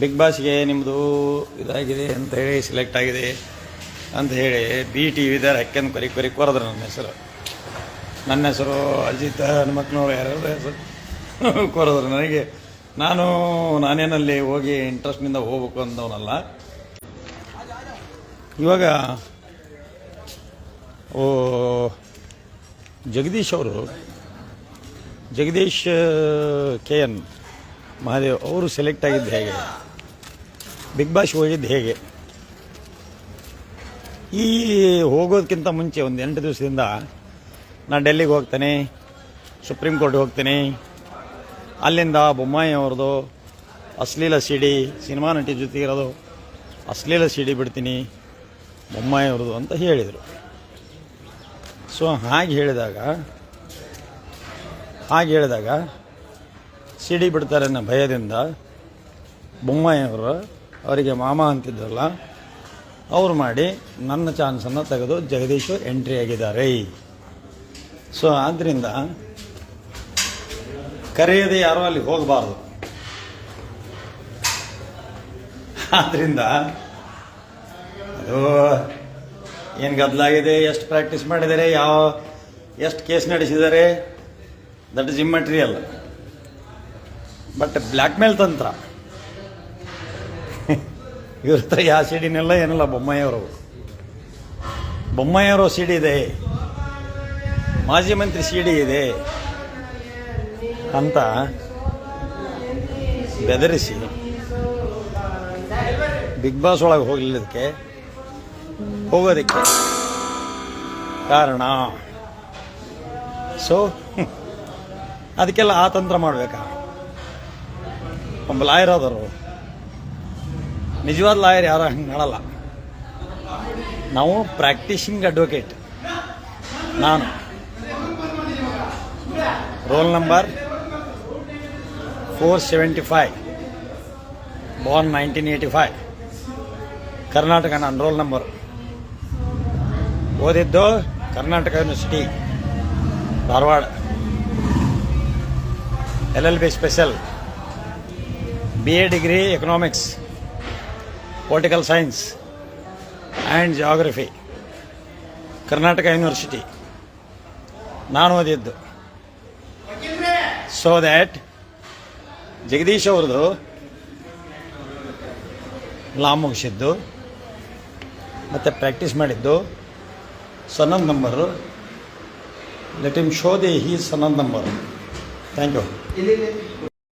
Big ಬಾಸ್ಗೆ ನಿಮ್ಮದು ಇದಾಗಿದೆ ಅಂತ ಹೇಳಿ ಸೆಲೆಕ್ಟ್ ಆಗಿದೆ ಅಂತ ಹೇಳಿ ಬಿ ಟಿ ವಿದಾರ ಹಕ್ಕೆಂದು ಕೊರಿ ಕೊರಿ ಕೊರದ್ರು ನನ್ನ ಹೆಸರು. ನನ್ನ ಹೆಸರು ಅಜಿತ್ ಹನುಮಕ್ನವ್ರು ಯಾರು ಹೆಸರು ಕೊರದ್ರು ನನಗೆ. ನಾನು ನಾನೇನಲ್ಲಿ ಹೋಗಿ ಇಂಟ್ರೆಸ್ಟ್ನಿಂದ ಹೋಗ್ಬೇಕು ಅಂದವನಲ್ಲ. ಇವಾಗ, ಓ, ಜಗದೀಶ್ ಅವರು, ಜಗದೀಶ್, ಕೆ ಎನ್ ಮಹಾದೇವ್, ಅವರು ಸೆಲೆಕ್ಟ್ ಆಗಿದ್ದು ಹೇಗೆ? ಬಿಗ್ ಬಾಸ್ ಹೋಗಿದ್ದು ಹೇಗೆ? ಈ ಹೋಗೋದಕ್ಕಿಂತ ಮುಂಚೆ ಒಂದು ಎಂಟು ದಿವಸದಿಂದ ನಾನು ಡೆಲ್ಲಿಗೆ ಹೋಗ್ತೇನೆ ಸುಪ್ರೀಂ ಕೋರ್ಟ್ ಹೋಗ್ತೀನಿ, ಅಲ್ಲಿಂದ ಬೊಮ್ಮಾಯಿ ಅವ್ರದ್ದು, ಅಶ್ಲೀಲ ಸಿಡಿ, ಸಿನಿಮಾ ನಟಿ ಜೊತೆ ಇರೋದು, ಅಶ್ಲೀಲ ಸಿಡಿ ಬಿಡ್ತೀನಿ, ಬೊಮ್ಮಾಯಿ ಅವ್ರದ್ದು ಅಂತ ಹೇಳಿದರು. ಸೊ ಹಾಗೆ ಹೇಳಿದಾಗ ಹಾಗೆ ಹೇಳಿದಾಗ ಸಿಡಿ ಬಿಡ್ತಾರೆ ಅನ್ನೋ ಭಯದಿಂದ ಬೊಮ್ಮಾಯಿಯವರು ಅವರಿಗೆ ಮಾಮ ಅಂತಿದ್ರಲ್ಲ ಅವ್ರು ಮಾಡಿ ನನ್ನ ಚಾನ್ಸನ್ನು ತೆಗೆದು ಜಗದೀಶು ಎಂಟ್ರಿ ಆಗಿದ್ದಾರೆ. ಸೊ ಆದ್ದರಿಂದ ಕರೆಯದೆ ಯಾರೋ ಅಲ್ಲಿ ಹೋಗಬಾರ್ದು. ಆದ್ದರಿಂದ ಅದು ಏನು ಗದ್ದಲಾಗಿದೆ, ಎಷ್ಟು ಪ್ರಾಕ್ಟೀಸ್ ಮಾಡಿದ್ದಾರೆ ಯಾವ, ಎಷ್ಟು ಕೇಸ್ ನಡೆಸಿದ್ದಾರೆ that is immaterial but blackmail ತಂತ್ರ. ಇವ್ರ ಹತ್ರ ಯಾವ ಸಿಡಿನೆಲ್ಲ, ಏನಿಲ್ಲ ಬೊಮ್ಮಾಯಿಯವರು ಬೊಮ್ಮಾಯಿಯವರು ಸಿಡಿ ಇದೆ. ಮಾಜಿ ಮಂತ್ರಿ ಸಿಡಿ ಇದೆ ಅಂತ ಬೆದರಿಸಿ ಬಿಗ್ ಬಾಸ್ ಒಳಗೆ ಹೋಗ್ಲಿಲ್ಲದಕ್ಕೆ ಹೋಗೋದಕ್ಕೆ ಕಾರಣ. ಸೊ ಅದಕ್ಕೆಲ್ಲ ಆ ತಂತ್ರ ಮಾಡಬೇಕಾ? ಒಬ್ಬ ಲಾಯರ್ ಆದರು ನಿಜವಾದ ಲಾಯರ್ ಯಾರು ಹಂಗೆ ಮಾಡಲ್ಲ. ನಾವು ಪ್ರಾಕ್ಟೀಸಿಂಗ್ ಅಡ್ವೊಕೇಟ್ ನಾನು. Roll number four seventy five. Born nineteen eighty five. Karnataka ನನ್ನ ರೋಲ್ ನಂಬರ್. ಓದಿದ್ದು Karnataka university, Dharwad. L L B special. B A degree economics political science and geography Karnataka university ನಾನು ಓದಿದ್ದು. So that Jagadish ಅವ್ರದ್ದು ಲಾ ಮುಗಿಸಿದ್ದು, ಮತ್ತು practice ಮಾಡಿದ್ದು ಸನ್ನದ್ number. Let him show the he ಸನ್ನದ್ number. Thank you